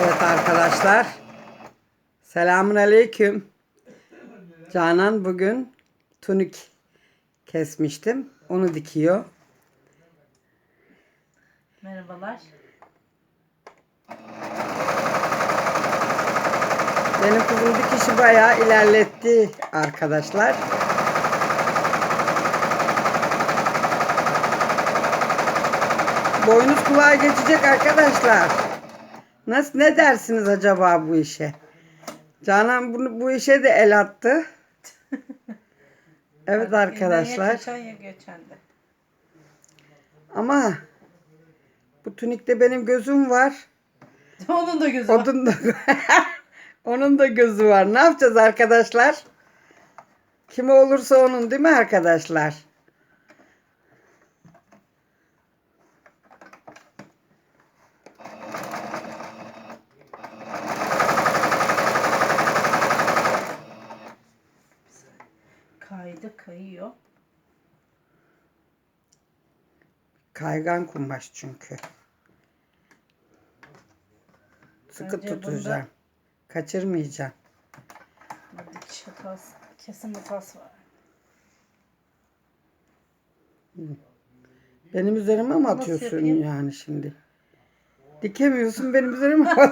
arkadaşlar. Selamun aleyküm. Canan bugün tunik kesmiştim. Onu dikiyor. Merhabalar. Benim kızım dikişi bayağı ilerletti arkadaşlar. Boynuz kulağa geçecek arkadaşlar. Nasıl ne dersiniz acaba bu işe? Canan bunu bu işe de el attı. Evet arkadaşlar. geçen ya geçen de. Ama bu tunikte benim gözüm var. Onun da gözü var. Onun da onun da gözü var. Ne yapacağız arkadaşlar? Kim olursa onun değil mi arkadaşlar? Kaydı kayıyor. Kaygan kumaş çünkü. Sıkı Bence bunda- tutacağım. Kaçırmayacağım. Burada dikiş hatası, kesin hatası var. Benim üzerime mi atıyorsun yani şimdi? Dikemiyorsun benim üzerime mi